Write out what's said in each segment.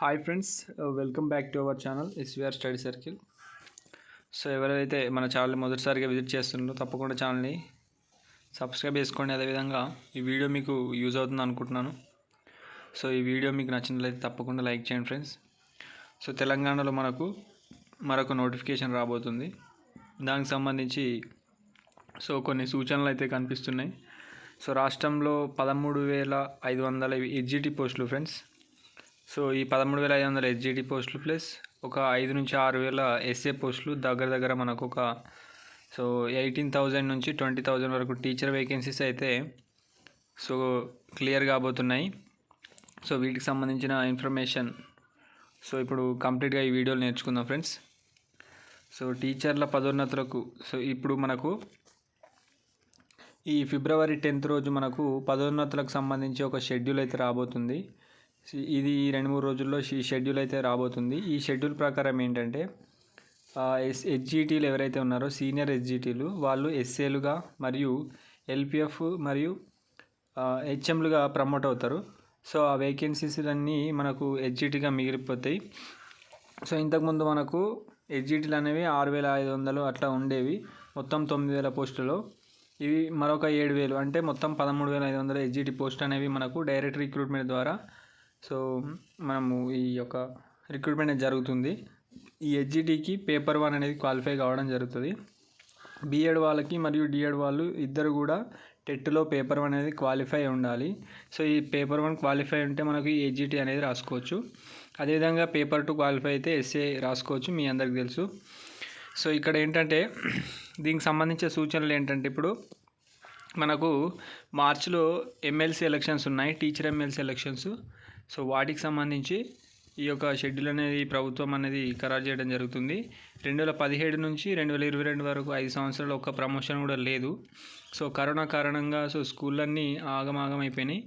Hi friends welcome back to our channel SVR study circle so ఎవరైతే మన channel మొదటిసారిగా visit చేస్తున్నారో తప్పకుండా ఛానల్ని సబ్స్క్రైబ్ చేసుకోండి. అదేవిధంగా ఈ వీడియో మీకు యూజ్ అవుతుంది అనుకుంటున్నాను. సో ఈ వీడియో మీకు నచ్చినట్లయితే తప్పకుండా లైక్ చేయండి ఫ్రెండ్స్ సో తెలంగాణలో మనకు మరొక నోటిఫికేషన్ రాబోతుంది. దానికి సంబంధించి సో కొన్ని సూచనలు అయితే కనిపిస్తున్నాయి. సో రాష్ట్రంలో పదమూడు వేల ఐదు వందల ఎడ్జిటి పోస్టులు ఫ్రెండ్స్ సో ఈ పదమూడు వేల ఐదు వందల ఎస్జిటి పోస్టులు ప్లస్ ఒక ఐదు నుంచి ఆరు వేల ఎస్ఏ పోస్టులు దగ్గర దగ్గర మనకు ఒక సో ఎయిటీన్ థౌజండ్ నుంచి ట్వంటీ థౌజండ్ వరకు టీచర్ వేకెన్సీస్ అయితే సో క్లియర్ కాబోతున్నాయి. సో వీటికి సంబంధించిన ఇన్ఫర్మేషన్ సో ఇప్పుడు కంప్లీట్గా ఈ వీడియోలు నేర్చుకుందాం ఫ్రెండ్స్. సో టీచర్ల పదోన్నతులకు సో ఇప్పుడు మనకు ఈ ఫిబ్రవరి టెన్త్ రోజు మనకు పదోన్నతులకు సంబంధించి ఒక షెడ్యూల్ అయితే రాబోతుంది. ఇది ఈ రెండు మూడు రోజుల్లో ఈ షెడ్యూల్ అయితే రాబోతుంది. ఈ షెడ్యూల్ ప్రకారం ఏంటంటే ఎస్ హెచ్జిటీలు ఎవరైతే ఉన్నారో సీనియర్ హెచ్జిటీలు వాళ్ళు ఎస్ఏలుగా మరియు ఎల్పిఎఫ్ మరియు హెచ్ఎంలుగా ప్రమోట్ అవుతారు. సో ఆ వేకెన్సీస్ అన్నీ మనకు హెచ్జిటీగా మిగిలిపోతాయి. సో ఇంతకుముందు మనకు హెచ్జిటీలు అనేవి ఆరు వేల ఐదు వందలు అట్లా ఉండేవి. మొత్తం తొమ్మిది వేల పోస్టులు. ఇవి మరొక ఏడు వేలు అంటే మొత్తం పదమూడు వేల ఐదు వందల హెచ్జిటి పోస్ట్ అనేవి మనకు డైరెక్ట్ రిక్రూట్మెంట్ ద్వారా సో మనము ఈ యొక్క రిక్రూట్మెంట్ జరుగుతుంది. ఈ హెచ్జిటికి పేపర్ వన్ అనేది క్వాలిఫై కావడం జరుగుతుంది. బీఎడ్ వాళ్ళకి మరియు డిఎడ్ వాళ్ళు ఇద్దరు కూడా టెట్లో పేపర్ వన్ అనేది క్వాలిఫై ఉండాలి. సో ఈ పేపర్ వన్ క్వాలిఫై ఉంటే మనకు ఈ హెచ్జిటి అనేది రాసుకోవచ్చు. అదేవిధంగా పేపర్ టూ క్వాలిఫై అయితే ఎస్ఏ రాసుకోవచ్చు మీ అందరికి తెలుసు. సో ఇక్కడ ఏంటంటే దీనికి సంబంధించిన సూచనలు ఏంటంటే ఇప్పుడు మనకు మార్చిలో ఎమ్మెల్సీ ఎలక్షన్స్ ఉన్నాయి టీచర్ ఎమ్మెల్సీ ఎలక్షన్స్ సో వాటికి సంబంధించి ఈ యొక్క షెడ్యూల్ అనేది ప్రభుత్వం అనేది ఖరారు చేయడం జరుగుతుంది. రెండు వేల పదిహేడు నుంచి రెండు వేల ఇరవై రెండు వరకు ఐదు సంవత్సరాలు ఒక్క ప్రమోషన్ కూడా లేదు. సో కరోనా కారణంగా సో స్కూళ్ళన్నీ ఆగమాగం అయిపోయినాయి.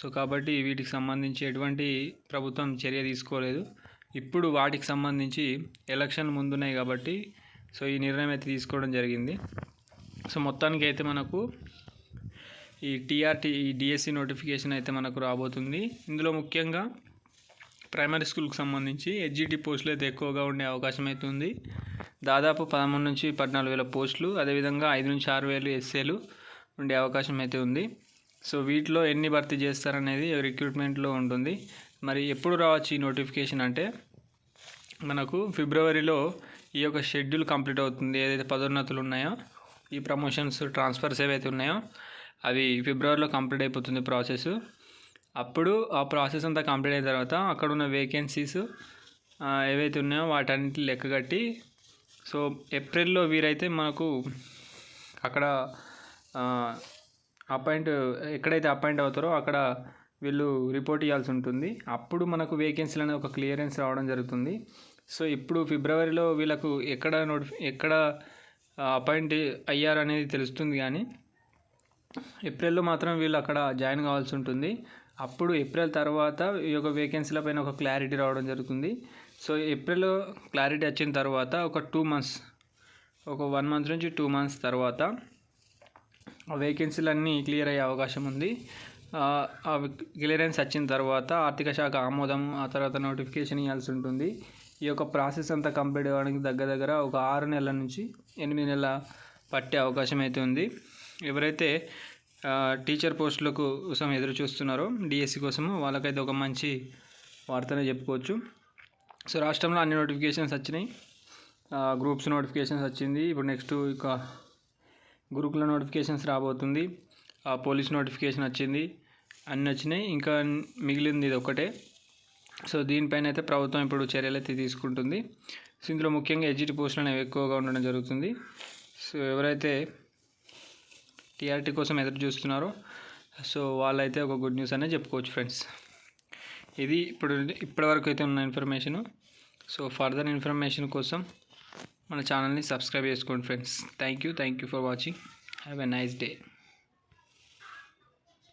సో కాబట్టి వీటికి సంబంధించి ఎటువంటి ప్రభుత్వం చర్య తీసుకోలేదు. ఇప్పుడు వాటికి సంబంధించి ఎలక్షన్ ముందున్నాయి కాబట్టి సో ఈ నిర్ణయం అయితే తీసుకోవడం జరిగింది. సో మొత్తానికి అయితే మనకు ఈ టీఆర్టీ ఈ డిఎస్సి నోటిఫికేషన్ అయితే మనకు రాబోతుంది. ఇందులో ముఖ్యంగా ప్రైమరీ స్కూల్కి సంబంధించి హెచ్జిటి పోస్టులు అయితే ఎక్కువగా ఉండే అవకాశం అయితే ఉంది. దాదాపు పదమూడు నుంచి పద్నాలుగు వేల పోస్టులు అదేవిధంగా ఐదు నుంచి ఆరు వేలు ఎస్ఏలు ఉండే అవకాశం అయితే ఉంది. సో వీటిలో ఎన్ని భర్తీ చేస్తారనేది రిక్రూట్మెంట్లో ఉంటుంది. మరి ఎప్పుడు రావచ్చు ఈ నోటిఫికేషన్ అంటే మనకు ఫిబ్రవరిలో ఈ యొక్క షెడ్యూల్ కంప్లీట్ అవుతుంది. ఏదైతే పదోన్నతులు ఉన్నాయో ఈ ప్రమోషన్స్ ట్రాన్స్ఫర్స్ ఏవైతే ఉన్నాయో అవి ఫిబ్రవరిలో కంప్లీట్ అయిపోతుంది ప్రాసెస్. అప్పుడు ఆ ప్రాసెస్ అంతా కంప్లీట్ అయిన తర్వాత అక్కడ ఉన్న వేకెన్సీస్ ఏవైతే ఉన్నాయో వాటన్నిటి లెక్క కట్టి సో ఏప్రిల్లో వీరైతే మనకు అక్కడ అపాయింట్ ఎక్కడైతే అపాయింట్ అవుతారో అక్కడ వీళ్ళు రిపోర్ట్ ఇవ్వాల్సి ఉంటుంది. అప్పుడు మనకు వేకెన్సీలు అనేది ఒక క్లియరెన్స్ రావడం జరుగుతుంది. సో ఇప్పుడు ఫిబ్రవరిలో వీళ్ళకు ఎక్కడ నోటిఫి ఎక్కడ అపాయింట్ అయ్యారు అనేది తెలుస్తుంది కానీ ఏప్రిల్లో మాత్రం వీళ్ళు అక్కడ జాయిన్ కావాల్సి ఉంటుంది. అప్పుడు ఏప్రిల్ తర్వాత ఈ యొక్క వేకెన్సీల పైన ఒక క్లారిటీ రావడం జరుగుతుంది. సో ఏప్రిల్లో క్లారిటీ వచ్చిన తర్వాత ఒక టూ మంత్స్ ఒక వన్ మంత్ నుంచి టూ మంత్స్ తర్వాత ఆ క్లియర్ అయ్యే అవకాశం ఉంది. క్లియరెన్స్ వచ్చిన తర్వాత ఆర్థిక శాఖ ఆమోదం ఆ తర్వాత నోటిఫికేషన్ ఇవ్వాల్సి ఉంటుంది. ఈ యొక్క ప్రాసెస్ అంతా కంప్లీట్ అవ్వడానికి దగ్గర దగ్గర ఒక ఆరు నెలల నుంచి ఎనిమిది నెలల పట్టే అవకాశం అయితే ఉంది. ఎవరైతే టీచర్ పోస్టుల కోసం ఎదురు చూస్తున్నారో డిఎస్సి కోసము వాళ్ళకైతే ఒక మంచి వార్తనే చెప్పుకోవచ్చు. సో రాష్ట్రంలో అన్ని నోటిఫికేషన్స్ వచ్చినాయి. గ్రూప్స్ నోటిఫికేషన్స్ వచ్చింది. ఇప్పుడు నెక్స్ట్ ఇక గురుకుల నోటిఫికేషన్స్ రాబోతుంది. పోలీస్ నోటిఫికేషన్ వచ్చింది. అన్నీ వచ్చినాయి. ఇంకా మిగిలింది ఇది ఒకటే సో దీనిపైన అయితే ప్రభుత్వం ఇప్పుడు చర్యలు అయితే తీసుకుంటుంది. సో ఇందులో ముఖ్యంగా ఎడ్జిటి పోస్టులు అనేవి ఎక్కువగా ఉండడం జరుగుతుంది. సో ఎవరైతే టీఆర్టీ కోసం ఎదురు చూస్తున్నారో. సో వాళ్ళైతే ఒక గుడ్ న్యూస్ అనే చెప్పుకోవచ్చు ఫ్రెండ్స్. ఇది ఇప్పుడు ఇప్పటివరకు అయితే ఉన్న ఇన్ఫర్మేషను. సో ఫర్దర్ ఇన్ఫర్మేషన్ కోసం మన ఛానల్ని సబ్స్క్రైబ్ చేసుకోండి friends. Thank you thank you for watching. Have a nice day.